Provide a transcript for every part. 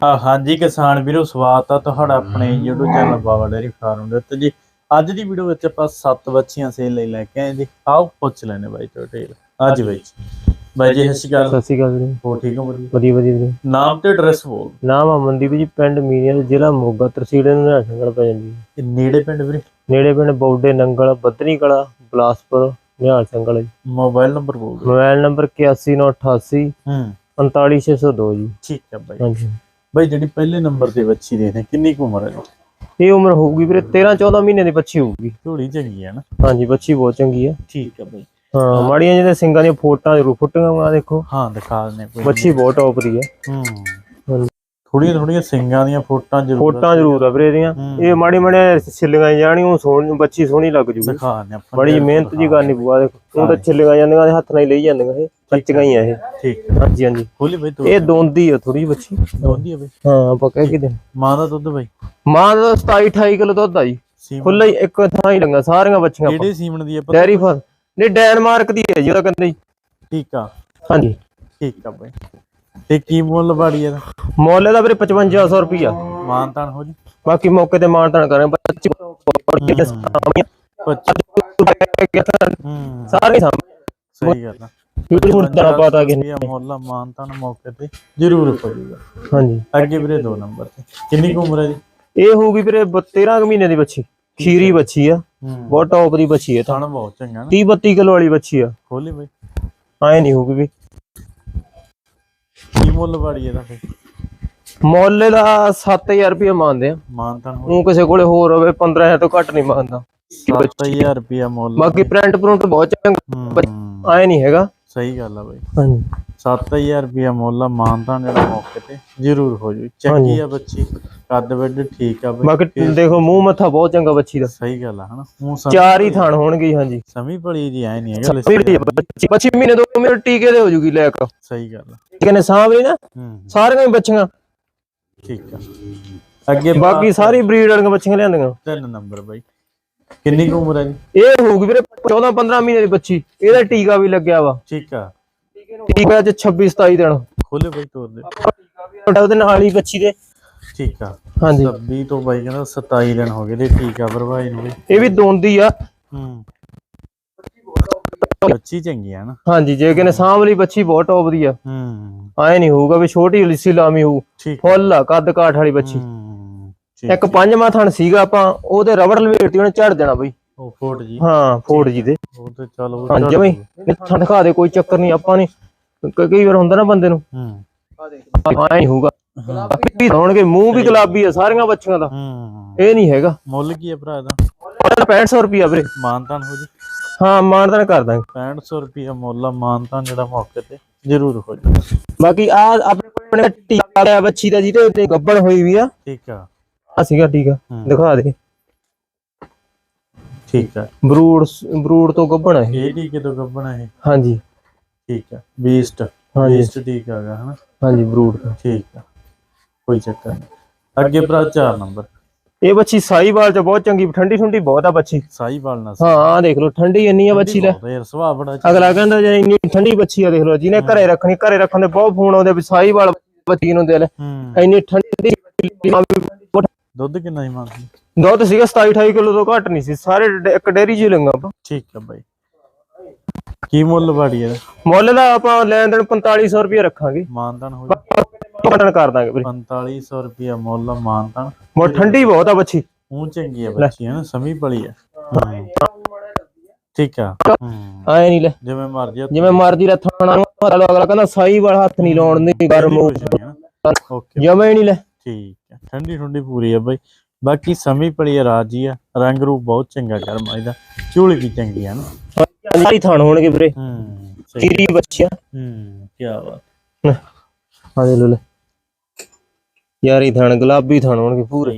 ਹਾਂਜੀ ਕਿਸਾਨ ਵੀਰੋ ਸਵਾਗਤ ਆ ਤੁਹਾਡਾ ਆਪਣੇ YouTube channel Baba dairy farm ਦੇ ਉੱਤੇ ਜੀ। ਅੱਜ ਦੀ ਵੀਡੀਓ ਵਿੱਚ ਆਪਾਂ ਸੱਤ ਬੱਚੀਆਂ ਸੇਲ ਲਈ ਲੈ ਕੇ ਆਏ ਜੀ। ਆਓ ਪੁੱਛ ਲੈਣੇ ਬਾਈ ਟੋਟੇਲ ਅੱਜ ਬਾਈ। ਬਾਈ ਜੀ ਸਤਿ ਸ਼੍ਰੀ ਅਕਾਲ। ਸਤਿ ਸ਼੍ਰੀ ਅਕਾਲ ਵੀਰੇ। ਹੋ ਠੀਕ ਹੋ ਵਧੀਆ ਵਧੀਆ ਵਧੀਆ ਵੀਰੇ। ਨਾਮ ਤੇ ਐਡਰੈਸ ਬੋਲ। ਨਾਮ ਅਮਨਦੀਪ ਜੀ ਪਿੰਡ ਮੀਨੀਆ ਜ਼ਿਲ੍ਹਾ ਮੋਗਾ ਤਹਿਸੀਲ ਨੂੰ ਸੰਗਲ ਪੈ ਜਾਂਦੀ ਹੈ। ਨੇੜੇ ਪਿੰਡ ਵੀਰੇ? ਨੇੜੇ ਪਿੰਡ ਬੌਡੇ ਨੰਗਲ ਬੱਦਨੀ ਕਲਾ ਬਲਾਸਪੁਰ ਨਿਹਾਲ ਸੰਗਲ ਜੀ। ਮੋਬਾਈਲ ਨੰਬਰ ਬੋਲ। ਮੋਬਾਈਲ ਨੰਬਰ 8198 ਹੂੰ। 45602 ਜੀ। ਠੀਕ ਹੈ ਬਾਈ। ਹਾਂਜੀ। ਬਾਈ ਜਿਹੜੀ ਪਹਿਲੇ ਨੰਬਰ ਤੇ ਬੱਚੀ ਦੇ ਨੇ ਕਿੰਨੀ ਕੁ ਉਮਰ ਹੈ? ਇਹ ਉਮਰ ਹੋਊਗੀ ਵੀਰੇ 13 14 ਮਹੀਨੇ ਦੀ ਬੱਚੀ ਹੋਊਗੀ। ਝੋਲੀ ਚੰਗੀ ਹੈ ਨਾ? ਹਾਂਜੀ ਬੱਚੀ ਬਹੁਤ ਚੰਗੀ ਹੈ। ਠੀਕ ਹੈ ਬਾਈ। ਹਾਂ ਮਾੜੀਆਂ ਜਿਹਦੇ ਸਿੰਘਾਂ ਦੀਆਂ ਫੋਟਾਂ ਜ਼ਰੂਰ ਫੁੱਟੀਆਂ ਆ ਦੇਖੋ। ਹਾਂ ਦਿਖਾ ਕੋਈ ਬੱਚੀ ਬਹੁਤ ਟੌਪ ਦੀ ਹੈ। ਹੂੰ। ਥੋੜੀਆਂ ਥੋੜੀਆਂ ਸਿੰਘਾਂ ਦੀਆਂ ਫੋਟਾਂ ਜ਼ਰੂਰ ਫੋਟਾਂ ਜ਼ਰੂਰ ਆ ਵੀਰੇ ਇਹਦੀਆਂ। ਹੂੰ। ਇਹ ਮਾੜੀ ਮਾੜੀ ਛਿੱਲੀਆਂ ਜਾਣੀ ਉਹ ਸੋਹਣੀ ਬੱਚੀ ਸੋਹਣੀ ਲੱਗ ਜੂਗੀ। ਆਪਾਂ ਬੜੀ ਮਿਹਨਤ ਜੀ ਕਰਨੀ ਪਊਗਾ ਦੇਖੋ। ਉਹ ਤਾਂ ਛਿੱਲੀਆਂ ਜਾਂਦੀਆਂ ਹੱਥ ਨਾਲ ਹੀ ਲਈ ਜਾਂਦੀਆਂ ਇਹ। ਕੱਚੀਆਂ ਹੀ ਆ ਇਹ। ਠੀਕ। ਹਾਂਜੀ ਹਾਂਜੀ। ਖੋਲੀ ਬਾਈ ਤੂੰ। ਇਹ ਦੋਂਦੀ ਆ ਥੋੜੀ ਬੱਚੀ। ਦੋਂਦੀ ਹੈ ਬਾਈ। ਹਾਂ ਆਪਾਂ ਕਹਿ ਕੇ ਦੇ ਮਾਂ ਦਾ ਦੁੱਧ ਬਾਈ। ਮਾਂ ਦਾ 27 28 ਕਿਲੋ ਦੁੱਧ ਆ ਜੀ। ਖੁੱਲਾ ਹੀ ਇੱਕ ਥਾਂ ਹੀ ਲੰਗਾ ਸਾਰੀਆਂ ਬੱਚੀਆਂ ਕਿਹੜੇ ਸੀਮਨ ਦੀ ਪਤਾ? Dairy farm. ਨਹੀਂ ਡੈਨਮਾਰਕ ਦੀ ਹੈ ਜੀ ਉਹਦਾ ਕਹਿੰਦੇ ਠੀਕ ਆ। ਹਾਂਜੀ। ਠੀਕ ਆ ਬਾਈ। ਤੇ ਕੀ ਮੁੱਲ ਬਾੜੀ ਇਹਦਾ? ਮੁੱਲ ਇਹਦਾ ਵੀਰੇ 5500 ਰੁਪਿਆ ਮਾਨਤਾਨ ਹੋ ਜੀ। ਬਾਕੀ ਮੌਕੇ ਤੇ ਮਾਨਤਾਨ ਕਰਾਂ ਬੱਚੀ ਹੂੰ। ਸਾਰੇ ਸਾਹਮਣੇ। ਸਹੀ ਗੱਲ ਆ। ਵੀਡੀਓ ਹੁਣ ਤਾਂ ਪਤਾ ਕਿ ਇਹ ਮੁੱਲ ਮਾਨਤਾਨ ਮੌਕੇ ਤੇ। ਜ਼ਰੂਰ ਹੋਊਗਾ ਹਾਂਜੀ। ਅੱਗੇ ਵੀਰੇ ਦੋ ਨੰਬਰ ਤੇ। ਕਿੰਨੀ ਕੁ ਉਮਰ ਹੈ ਜੀ? ਇਹ ਹੋਊਗੀ ਵੀਰੇ 13 ਕੁ ਮਹੀਨੇ ਦੀ ਬੱਚੀ। ਖੀਰੀ ਬੱਚੀ ਆ। ਬਹੁਤ ਟੌਪ ਦੀ ਬੱਚੀ ਹੈ ਥਣ ਬਹੁਤ ਚੰਗਾ ਨਾ। 30 32 ਕਿਲੋ ਵਾਲੀ ਬੱਚੀ ਆ। ਖੋਲੀ ਬਾਈ। ਐ ਨਹੀਂ ਹੋਊਗੀ ਵੀ। ਕੀ ਮੁੱਲ ਬਾੜੀ ਇਹਦਾ ਫਿਰ। ਮੁੱਲ ਦਾ 7000 ਰੁਪਏ ਮੰਨਦੇ ਆ। ਮਾਨਤਾਨ ਹੋ ਉਹ ਕਿਸੇ ਕੋਲੇ ਹੋਰ ਹੋਵੇ 15000 ਤੋਂ ਘੱਟ ਨਹੀਂ ਮੰਗਦਾ 7000 ਰੁਪਿਆ ਮੁੱਲ ਬਾਕੀ ਪ੍ਰਿੰਟ ਪ੍ਰਿੰਟ ਬਹੁਤ ਚੰਗਾ। ਐ ਨਹੀਂ ਹੈਗਾ। ਸਹੀ ਗੱਲ ਆ ਬਾਈ। ਹਾਂਜੀ। 7000 ਰੁਪਿਆ ਮੁੱਲ ਆ ਮਾਨਤਾਨ ਜਿਹੜਾ ਮੌਕੇ ਤੇ ਜ਼ਰੂਰ ਹੋ ਜੂ ਚੰਗੀ ਆ ਬੱਚੀ ਕੱਦ ਵੱਡ ਠੀਕ ਆ ਬਾਕੀ ਦੇਖੋ ਮੂੰਹ ਮੱਥਾ ਬਹੁਤ ਚੰਗਾ ਬੱਚੀ ਦਾ। ਸਹੀ ਗੱਲ ਆ ਹਨਾ? ਚਾਰ ਹੀ ਥਾਣ ਹੋਣਗੇ ਹਾਂਜੀ। ਸਮੀ ਭਲੀ ਜੀ ਐ ਨਹੀਂ ਹੈਗਾ ਬੱਚੀ। ਬੱਚੀ ਮਹੀਨੇ ਦੋ ਮਹੀਨੇ ਟੀਕੇ ਦੇ ਹੋ ਜੂਗੀ ਲੈ ਕੇ ਸਹੀ ਗੱਲ ਕਹਿੰਦੇ ਸਾਂਭ ਲਈ ਨਾ। ਸਾਰੀਆਂ ਹੀ ਬੱਚੀਆਂ। ਠੀਕ ਆ। ਅੱਗੇ ਬਾਕੀ ਸਾਰੀ ਬਰੀਡ ਵਾਲੀਆਂ ਬੱਚੀਆਂ ਲਿਆਂਦੀਆਂ। ਤਿੰਨ ਨੰਬਰ ਬਾਈ। ਕਿੰਨੀ ਕੁ ਉਮਰ ਹੈ ਜੀ? ਇਹ ਹੋਊਗੀ ਵੀਰੇ 14 15 ਮਹੀਨੇ ਦੀ ਬੱਚੀ। ਇਹਦਾ ਟੀਕਾ ਵੀ ਲੱਗਿਆ ਵਾ। ਠੀਕ ਆ। ਟੀਕਾ ਚ 26 27 ਦਿਨ। ਖੋਲੇ ਬਾਈ ਤੋਰ ਦੇ। ਉਹਦੇ ਨਾਲ ਹੀ ਬੱਚੀ ਦੇ। ਠੀਕ ਆ। ਹਾਂਜੀ। 26 ਤੋਂ ਬਾਈ ਕਹਿੰਦਾ 27 ਦਿਨ ਹੋ ਗਏ ਤੇ ਠੀਕ ਆ ਭਰਵਾਈ ਨੂੰ ਇਹ ਵੀ ਦੋਂਦੀ ਆ। ਹੂੰ। ਬੱਚੀ ਚੰਗੀ ਆ ਨਾ। ਹਾਂਜੀ ਜੇ ਕਹਿੰਦੇ ਸਾਂਭ ਲਈ ਬੱਚੀ ਬਹੁਤ ਟੌਪ ਦੀ ਆ। ਹੂੰ। ਐ ਨਹੀਂ ਹੋਊਗਾ ਵੀ ਛੋਟੀ ਲਿੱਸੀ ਲਾਮੀ ਹੋਊ। ਫੁੱਲ ਆ ਕੱਦ ਕਾਠ ਵਾਲੀ ਬੱਚੀ। ਇੱਕ ਪੰਜਵਾਂ ਥਣ ਸੀਗਾ ਆਪਾਂ ਉਹਦੇ ਰਬੜ ਲਵੇਟਤੀ ਉਹਨੇ ਝੜ ਦੇਣਾ ਬਈ। ਉਹ ਫੋਟ ਜੀ। ਹਾਂ ਫੋੜ ਜੀ ਦੇ। ਉਹ ਤੇ ਚੱਲ ਉਹ ਹਾਂ ਦਿਖਾ ਦੇ ਕੋਈ ਚੱਕਰ ਨਹੀਂ ਆਪਾਂ ਨੇ ਕਈ ਵਾਰ ਹੁੰਦਾ ਨਾ ਬੰਦੇ ਨੂੰ। ਹੂੰ। ਐ ਨਹੀਂ ਹੋਊਗਾ। ਵੀ ਹੋਣਗੇ ਮੂੰਹ ਵੀ ਗੁਲਾਬੀ ਆ ਸਾਰੀਆਂ ਬੱਚੀਆਂ ਦਾ। ਹੂੰ। ਇਹ ਨਹੀਂ ਹੈਗਾ। ਮੁੱਲ ਕੀ ਹੈ ਭਰਾ ਦਾ 6500 ਰੁਪਿਆ ਵੀਰੇ। ਮਾਨਤਾਨ ਹੋ ਜੀ ਹਾਂ ਮਾਨਦਾਨ ਕਰ ਦਾਂਗੇ। 6500 ਰੁਪਿਆ ਮੁੱਲ ਆ ਮਾਨਤਾਨ ਜਿਹੜਾ ਮੌਕੇ ਤੇ ਜ਼ਰੂਰ ਹੋ ਜੀ ਬਾਕੀ ਆ ਆਪਣੇ ਟੀਕਾ ਲਿਆ ਬੱਚੀ ਦਾ ਜਿਹਦੇ ਉੱਤੇ ਗੱਬੜ ਹੋਈ ਵੀ ਆ। ਠੀਕ ਆ। ਆ ਸੀਗਾ ਟੀਕਾ ਹੂੰ। ਦਿਖਾ ਦੇ। ਠੀਕ ਆ। ਬਰੂਡ ਬਰੂਡ ਤੋਂ ਗੱਬਣ ਆ ਇਹ। ਇਹ ਟੀਕੇ ਤੋਂ ਗੱਬਣਾ ਇਹ? ਹਾਂਜੀ। ਠੀਕ ਆ। ਬੀਸਟ। ਹਾਂਜੀ। ਬੀਸਟ ਟੀਕਾ ਹੈਗਾ ਹਨਾ? ਹਾਂਜੀ ਬਰੂਡ ਤੋਂ ਠੀਕ ਆ। ਕੋਈ ਚੱਕਰ ਨਹੀਂ ਅੱਗੇ ਭਰਾ 4 ਨੰਬਰ। ਇਹ ਬੱਚੀ ਸਾਈਵਾਲ ਚ ਬਹੁਤ ਚੰਗੀ ਠੰਡੀ ਠੰਡੀ ਬਹੁਤ ਆ ਬੱਚੀ। ਸਾਈ ਬਾਲਣਾ ਹਾਂ ਦੇਖ ਲਓ ਠੰਡੀ ਇੰਨੀ ਆ ਬੱਚੀ ਲੈ। ਯਾਰ ਸੁਭਾਅ ਬੜਾ ਚੰਗਾ। ਅਗਲਾ ਕਹਿੰਦਾ ਜੇ ਇੰਨੀ ਠੰਡੀ ਬੱਚੀ ਆ ਦੇਖ ਲਓ ਜਿਹਨੇ ਘਰੇ ਰੱਖਣੀ ਘਰੇ ਰੱਖਣ ਦੇ ਬਹੁਤ ਫੋਨ ਆਉਂਦੇ ਵੀ ਸਾਈਵਾਲ ਬੱਚੀ ਨੂੰ ਦੇ ਲੈ। ਹੂੰ। ਇੰਨੀ ਠੰਡੀ ਦੁੱਧ ਕਿੰਨਾ ਹੀ ਮੰਗਦੀ ਦੁੱਧ ਸੀਗਾ 27 28 ਕਿਲੋ ਤੋਂ ਘੱਟ ਨਹੀਂ ਸੀ ਸਾਰੇ ਡ- ਇੱਕ ਡੇਰੀ ਜੀ ਲੰਗਾ ਆਪਾਂ। ਠੀਕ ਆ ਬਾਈ। ਕੀ ਮੁੱਲ ਬਾੜੀ ਇਹਦਾ ਮੁੱਲ ਦਾ ਆਪਾਂ ਲੈਣ ਦੇਣ 4500 ਰੁਪਏ ਰੱਖਾਂਗੇ। ਮਾਨਤਾਨ ਹੋ ਜੀ ਪਟਣ ਕਰ ਦਾਂਗੇ ਵੀਰੇ। 4500 ਰੁਪਿਆ ਮੁੱਲ ਆ ਮਾਨਤਾਨ। ਬਹੁਤ ਠੰਡੀ ਬਹੁਤ ਆ ਬੱਚੀ। ਉਹ ਚੰਗੀ ਆ ਬੱਚੀ ਹੈ ਨਾ ਸਮੀ ਪਲੀ ਆ। ਠੀਕ ਆ। ਹੂੰ। ਐ ਨਹੀਂ ਲੈ। ਜਿਵੇਂ ਮਰਜ਼ੀ ਜਿਵੇਂ ਮਰਜ਼ੀ ਰੱਥਾਣਾ ਨੂੰ ਅਗਲਾ ਕਹਿੰਦਾ ਸਾਈ ਵਾਲਾ ਹੱਥ ਨਹੀਂ ਲਾਉਣ ਦੇ ਗਰਮ ਹੋ ਓਕੇ। ਜਮੇ ਨਹੀਂ ਲੈ। ਠੀਕ। ਠੰਡੀ ਠੰਡੀ ਪੂਰੀ ਆ ਬਾਈ। ਬਾਕੀ ਸਮੀ ਪਲੀ ਆ ਰਾਜੀ ਆ। ਰੰਗ ਰੂਪ ਬਹੁਤ ਚੰਗਾ ਗਰਮ ਆ ਇਹਦਾ। ਝੋਲੀ ਵੀ ਚੰਗੀ ਆ ਨਾ। ਸਾਰੀ ਥਾਣ ਹੋਣਗੇ ਵੀਰੇ। ਹੂੰ ਕੀਰੀ ਬੱਚਿਆ। ਹੂੰ ਕੀ ਬਾਤ। ਹਾਂ ਲੈ ਲੈ। ਯਾਰੀ ਥਾਣ ਗੁਲਾਬੀ ਥਾਣ ਹੋਣਗੇ ਪੂਰੇ।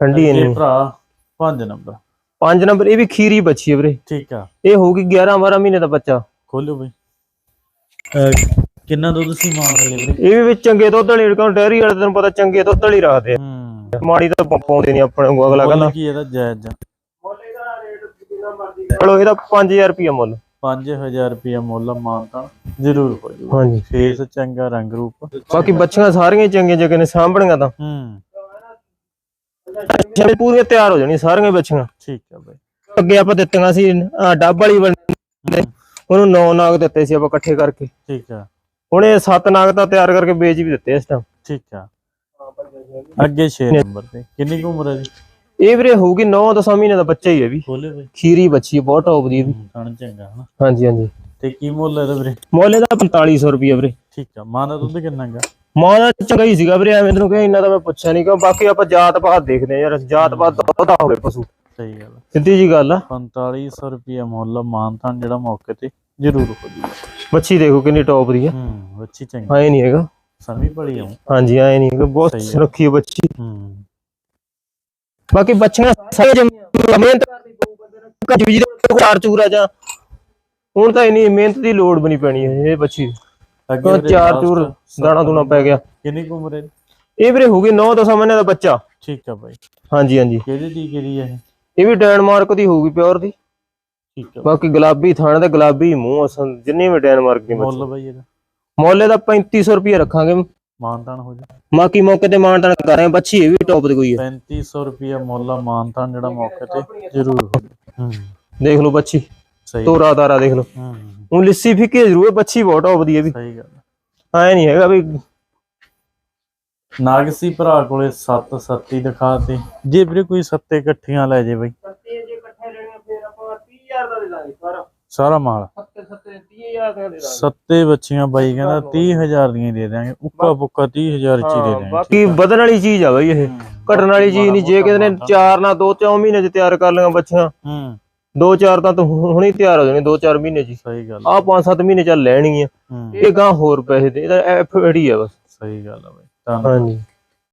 ਠੰਡੀ ਇਹ ਇੰਨੀ ਭਰਾ 5 ਨੰਬਰ। ਪੰਜ ਨੰਬਰ ਇਹ ਵੀ ਖੀਰੀ ਬੱਚੀ ਹੈ ਵੀਰੇ। ਠੀਕ ਆ। ਇਹ ਹੋਊਗੀ 11 12 ਮਹੀਨੇ ਦਾ ਬੱਚਾ। ਖੋਲੋ ਬਈ। ਕਿੰਨਾ ਦੁੱਧ ਸੀ ਮਾਂ ਵਾਲੇ ਵੀਰੇ? ਇਹ ਵੀ ਵਿੱਚ ਚੰਗੇ ਦੁੱਧ ਵਾਲੀ ਰਕਮ ਡੈਰੀ ਵਾਲੇ ਤੈਨੂੰ ਪਤਾ ਚੰਗੇ ਦੁੱਧ ਵਾਲੀ ਰੱਖਦੇ ਆ ਹੂੰ। ਮਾੜੀ ਤਾਂ ਪਾ- ਪਾਉਂਦੇ ਨਹੀਂ ਆਪਣੇ ਨੂੰ ਅਗਲਾ ਕਹਿੰਦਾ। ਕੀ ਇਹਦਾ ਜਾਇਜ਼? ਆ ਚਲੋ ਇਹਦਾ 5000 ਰੁਪਏ ਮੁੱਲ। 5000 ਰੁਪਏ ਮੁੱਲ ਮਾਨਤਾ ਜ਼ਰੂਰ ਹੋ ਜੂਗਾ ਹਾਂਜੀ। ਫੇਸ ਚੰਗਾ ਰੰਗ ਰੂਪ। ਬਾਕੀ ਬੱਚੀਆਂ ਸਾਰੀਆਂ ਚੰਗੀਆਂ ਜਗ੍ਹਾ ਨੇ ਸਾਂਭਣੀਆਂ ਤਾਂ। ਹੂੰ। ਬੱਚੀਆਂ ਪੂਰੀਆਂ ਤਿਆਰ ਹੋ ਜਾਣੀਆਂ ਸਾਰੀਆਂ ਬੱਚੀਆਂ। ਠੀਕ ਆ ਬਾਈ। ਅੱਗੇ ਆਪਾਂ ਦਿੱਤੀਆਂ ਸੀ ਆਹ ਡੱਬ ਵਾਲੀ ਬੰਦੇ ਉਹਨੂੰ ਨੌ ਨਾਗ ਦਿੱਤੇ ਸੀ ਆਪਾਂ ਇਕੱਠੇ ਕਰਕੇ। ਠੀਕ ਆ। ਹੁਣ ਇਹ ਸੱਤ ਨਾਗ ਤਾਂ ਤਿਆਰ ਕਰਕੇ ਵੇਚ ਵੀ ਦਿੱਤੇ ਇਸ ਟਾਈਮ ਠੀਕ ਆ। ਅੱਗੇ 6 ਨੰਬਰ ਤੇ। ਕਿੰਨੀ ਕੁ ਉਮਰ ਹੈ ਜੀ ਇਹ ਵੀਰੇ ਹੋਊਗੀ 9-10 ਮਹੀਨੇ ਦਾ ਬੱਚਾ ਹੀ ਹੈ ਵੀ। ਖੋਲੇ ਬਾਈ ਖੀਰੀ ਬੱਚੀ ਹੈ, ਬਹੁਤ ਟੌਪ ਦੀ ਵੀ। ਖਾਣ ਚੰਗਾ ਹਨਾ? ਹਾਂਜੀ ਹਾਂਜੀ। ਤੇ ਕੀ ਮੁੱਲ ਹੈ ਇਹਦਾ ਵੀਰੇ? ਮੁੱਲ ਇਹਦਾ 4500 ਰੁਪਏ ਵੀਰੇ। ਠੀਕ ਆ। ਮਾਂ ਦਾ ਦੁੱਧ ਕਿੰਨਾ ਗਾ ਮਾਂ ਦਾ ਚੰਗਾ ਹੀ ਸੀਗਾ ਵੀਰੇ ਐਵੇਂ ਤੈਨੂੰ ਕਹਾਂ ਇੰਨਾ ਤਾਂ ਮੈਂ ਪੁੱਛਿਆ ਨਹੀਂ ਕਿਉਂ ਬਾਕੀ ਆਪਾਂ ਜਾਤ ਪਾਤ ਦੇਖਦੇ ਆ ਯਾਰ ਜਾਤ ਪਾਤ ਪਤਾ ਹੋਵੇ ਪਸ਼ੂ। ਸਹੀ ਗੱਲ। ਸਿੱਧੀ ਜੀ ਗੱਲ ਆ। 4500 ਰੁਪਏ ਮੁੱਲ ਮਾਨਤਾਨ ਜਿਹੜਾ ਮੌਕੇ ਤੇ ਜ਼ਰੂਰ। ਹੋ ਜੂਗਾ ਬੱਚੀ ਦੇਖੋ ਕਿੰਨੀ ਟੌਪ ਦੀ ਆ। ਹੂੰ ਬੱਚੀ ਚੰਗੀ। ਐ ਨਹੀਂ ਹੈਗਾ। ਸਮੀ ਬੜੀ ਆਉਂ ਹਾਂਜੀ ਐ ਨਹੀਂ ਹੈਗਾ। ਬਹੁਤ। ਸੁਰੱਖੀ ਹੈ ਬੱਚੀ ਹੂੰ। ਬਾਕੀ ਬੱਚੀਆਂ ਜੰਮੀਆਂ ਮਿਹਨਤ ਕੱਜ ਵੀ ਜਿਹਦੇ ਚਾਰ ਚੂਰਾ ਜਾਂ ਹੁਣ ਤਾਂ ਇੰਨੀ ਮਿਹਨਤ ਦੀ ਲੋੜ ਬਣੀ ਪੈਣੀ ਹੈ ਇਹ ਬੱਚੀ। ਅੱਗੇ ਚਾਰ ਚੂਰ ਦਾਣਾ ਦੂਣਾ ਪੈ ਗਿਆ। ਕਿੰਨੀ ਉਮਰ ਹੈ? ਇਹ ਵੀਰੇ ਹੋ ਗਈ 9-10 ਮਹੀਨੇ ਦਾ ਬੱਚਾ। ਠੀਕ ਆ ਬਾਈ। ਹਾਂਜੀ ਹਾਂਜੀ। ਕਿਹੜੀ ਦੀ ਹੈ ਇਹ? ਇਹ ਵੀ ਡੈਨਮਾਰਕ ਦੀ ਹੋਊਗੀ ਪਿਓਰ ਦੀ। ਠੀਕ ਬਾਕੀ ਗੁਲਾਬੀ ਥਾਣ ਤੇ ਗੁਲਾਬੀ ਮੂੰਹ ਅਸਲ ਜਿੰਨੀ ਵੀ ਡੈਨਮਾਰਕ ਦੀ ਬੱਚੀ ਮੁੱਲ ਬਾਈ ਇਹਦਾ। ਮੁੱਲ ਇਹਦਾ 3500 ਰੁਪਏ ਰੱਖਾਂਗੇ। ਮਾਨਤਾਨ ਹੋ ਜਾ। ਬਾਕੀ ਮੌਕੇ ਤੇ ਮਾਨਤਾਨ ਕਰ ਰਹੇ ਬੱਚੀ ਇਹ ਵੀ ਟੌਪ ਦੀ ਕੋਈ ਹੈ। 3500 ਰੁਪਏ ਮੁੱਲ ਮਾਨਤਾਨ ਜਿਹੜਾ ਮੌਕੇ ਤੇ ਜ਼ਰੂਰ ਹੋ ਦੇਖ ਲਓ ਬੱਚੀ ਸਹੀ ਤੋਰਾ ਤਾਰਾ ਦੇਖ ਲਓ। ਹੂੰ। ਉਹ ਲਿੱਸੀ ਫਿੱਕੀ ਜ਼ਰੂਰ ਹੈ, ਬੱਚੀ ਬਹੁਤ ਟੌਪ ਦੀ ਹੈ ਵੀ। ਸਹੀ ਗੱਲ ਐ ਨਹੀਂ ਹੈਗਾ ਵੀ ਨਾਗਸੀ ਭਰਾ ਕੋਲੇ 7 ਸੱਤੀ ਦਿਖਾਤੇ ਜੇ ਵੀਰੇ ਕੋਈ ਸੱਤੇ ਇਕੱਠੀਆਂ ਲੈ ਜੇ ਬਾਈ। ਦਾਂਗੇ ਸਾਰਾ। ਸਾਰਾ ਮਾਲ। ਸੱਤੇ ਸੱਤੇ 30000 ਦਾ ਦੇ ਸੱਤੇ ਬੱਚੀਆਂ ਬਾਈ ਕਹਿੰਦਾ 30000 ਦੀਆਂ ਹੀ ਦੇ ਦਾਂਗੇ ਉੱਕਾ ਬੁੱਕਾ 30000 ਚ ਹੀ ਦੇ ਦਾਂਗੇ ਬਾਕੀ ਵਧਣ ਵਾਲੀ ਚੀਜ਼ ਆ ਬਈ ਇਹ। ਘਟਣ ਵਾਲੀ ਚੀਜ਼ ਨਹੀਂ ਜੇ ਕਿਸੇ ਨੇ ਚਾਰ ਨਾ ਦੋ ਚੌ ਮਹੀਨੇ ਚ ਤਿਆਰ ਕਰ ਲਈਆਂ ਬੱਚੀਆਂ। ਹੂੰ। ਦੋ ਚਾਰ ਤਾਂ ਤੂੰ ਹੁਣੇ ਹੀ ਤਿਆਰ ਹੋ ਜਾਣੀ ਦੋ ਚਾਰ ਮਹੀਨੇ ਚ। ਸਹੀ ਗੱਲ ਆਹ ਪੰਜ ਸੱਤ ਮਹੀਨੇ ਚੱਲ ਲੈਣਗੀਆਂ। ਹੂੰ। ਇਹ ਗਾਂ ਹੋਰ ਪੈਸੇ ਦੇ ਇਹਦਾ ਐਫ ਡੀ ਆ ਬਸ। ਸਹੀ ਗੱਲ ਆ ਬਾਈ। ਹਾਂਜੀ।